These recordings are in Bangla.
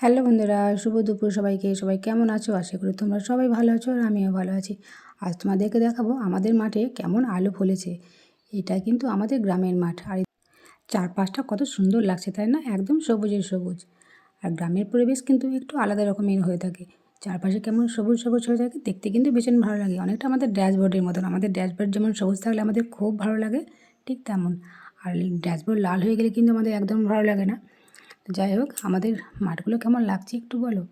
হ্যালো বন্ধুরা, শুভ দুপুর সবাইকে। সবাই কেমন আছো? আশা করি তোমরা সবাই ভালো আছো আর আমিও ভালো আছি। আজ তোমাদেরকে দেখাবো আমাদের মাঠে কেমন আলু ফলেছে। এটা কিন্তু আমাদের গ্রামের মাঠ। আর চারপাশটা কত সুন্দর লাগছে, তাই না? একদম সবুজের সবুজ। আর গ্রামের পরিবেশ কিন্তু একটু আলাদা রকমের হয়ে থাকে। চারপাশে কেমন সবুজ সবুজ হয়ে থাকে, দেখতে কিন্তু ভীষণ ভালো লাগে। অনেকটা আমাদের ড্যাশবোর্ডের মতন। আমাদের ড্যাশবোর্ড যেমন সবুজ থাকলে আমাদের খুব ভালো লাগে, ঠিক তেমন। আর ড্যাশবোর্ড লাল হয়ে গেলে কিন্তু আমাদের একদম ভালো লাগে না। যাই হোক, আমাদের মাঠগুলো কেমন লাগছে একটু বলো?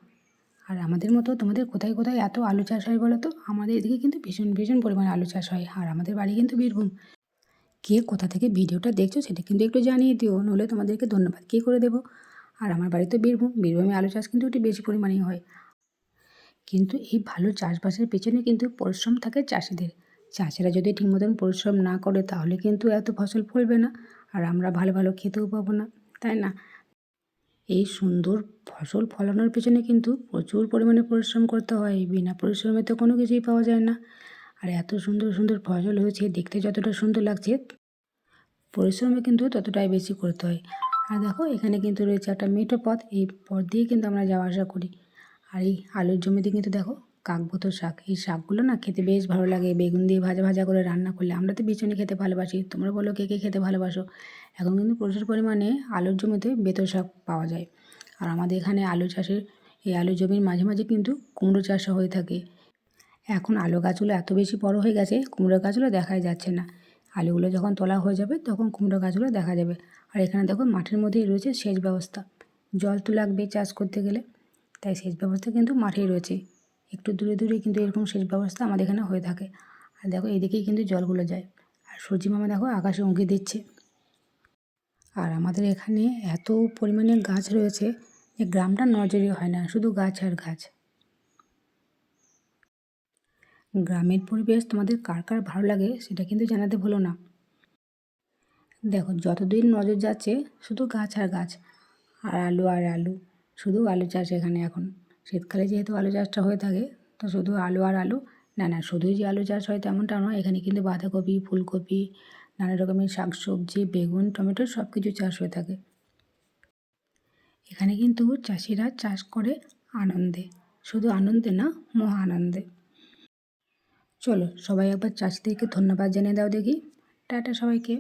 আর আমাদের মতো তোমাদের কোথায় কোথায় এত আলু চাষ হয় বলো তো? আমাদের এদিকে কিন্তু ভীষণ ভীষণ পরিমাণে আলু চাষ হয়। আর আমাদের বাড়ি কিন্তু বীরভূম। কে কোথা থেকে ভিডিওটা দেখছ সেটা কিন্তু একটু জানিয়ে দিও, নইলে তোমাদেরকে ধন্যবাদ কী করে দেবো? আর আমার বাড়ি তো বীরভূম, বীরভূমে আলু চাষ কিন্তু একটু বেশি পরিমাণেই হয়। কিন্তু এই ভালো চাষবাসের পেছনে কিন্তু পরিশ্রম থাকে চাষিদের। চাষিরা যদি ঠিক মতন পরিশ্রম না করে তাহলে কিন্তু এত ফসল ফলবে না। আর আমরা ভালো ভালো খেতেও পাবো না, তাই না? এই সুন্দর ফসল ফলানোর পেছনে কিন্তু প্রচুর পরিমাণে পরিশ্রম করতে হয়। বিনা পরিশ্রমে তো কোনো কিছুই পাওয়া যায় না। আর এত সুন্দর সুন্দর ফসল হয়েছে, দেখতে যতটা সুন্দর লাগছে, পরিশ্রমে কিন্তু ততটাই বেশি করতে হয়। আর দেখো, এখানে কিন্তু রয়েছে একটা মেঠো পথ, এই পথ দিয়ে কিন্তু আমরা যাওয়া আসা করি। আর এই আলুর জমিতে কিন্তু দেখো কাকবোতো শাক, এই শাকগুলো না খেতে বেশ ভালো লাগে। বেগুন দিয়ে ভাজা ভাজা করে রান্না করলে আমরা তো ভীষণই খেতে ভালোবাসি। তোমরা বলো কে কে খেতে ভালোবাসো? এখন কিন্তু প্রচুর পরিমাণে আলুর জমিতে বেতো শাক পাওয়া যায়। আর আমাদের এখানে আলু চাষের এই আলু জমির মাঝে মাঝে কিন্তু কুমড়ো চাষও হয়ে থাকে। এখন আলু গাছগুলো এত বেশি বড় হয়ে গেছে, কুমড়ো গাছগুলো দেখাই যাচ্ছে না। আলুগুলো যখন তোলা হয়ে যাবে, তখন কুমড়ো গাছগুলো দেখা যাবে। আর এখানে দেখো মাঠের মধ্যেই রয়েছে সেচ ব্যবস্থা। জল তো লাগবে চাষ করতে গেলে। তাই সেচ ব্যবস্থা কিন্তু মাঠেই রয়েছে। একটু দূরে দূরে কিন্তু এরকম সেচ ব্যবস্থা আমাদের এখানে হয়ে থাকে। আর দেখো এদিকেই কিন্তু জলগুলো যায়। আর সূর্যি মামা দেখো আকাশে উঁকি দিচ্ছে। আর আমাদের এখানে এত পরিমাণে গাছ রয়েছে যে গ্রামটা নজরে হয় না, শুধু গাছ আর গাছ। গ্রামের পরিবেশ তোমাদের কার কার ভালো লাগে সেটা কিন্তু জানাতে ভুলো না। দেখো যতদিন নজর যাচ্ছে শুধু গাছ আর গাছ, আর আলু আর আলু, শুধু আলু চাষ এখানে এখন। শীতকালে যেহেতু আলু চাষটা হয়ে থাকে, তো শুধু আলু আর আলু, না না, শুধুই যে আলু চাষ হয় তেমনটা নয়, এখানে কিন্তু বাঁধাকপি, ফুলকপি, নানা রকমের শাক সবজি, বেগুন, টমেটো সব কিছু চাষ হয়ে থাকে। এখানে কিন্তু চাষিরা চাষ করে আনন্দে, শুধু আনন্দে না, মহা আনন্দে। চলো সবাই একবার চাষিদেরকে ধন্যবাদ জানিয়ে দাও দেখি। টাটা সবাইকে।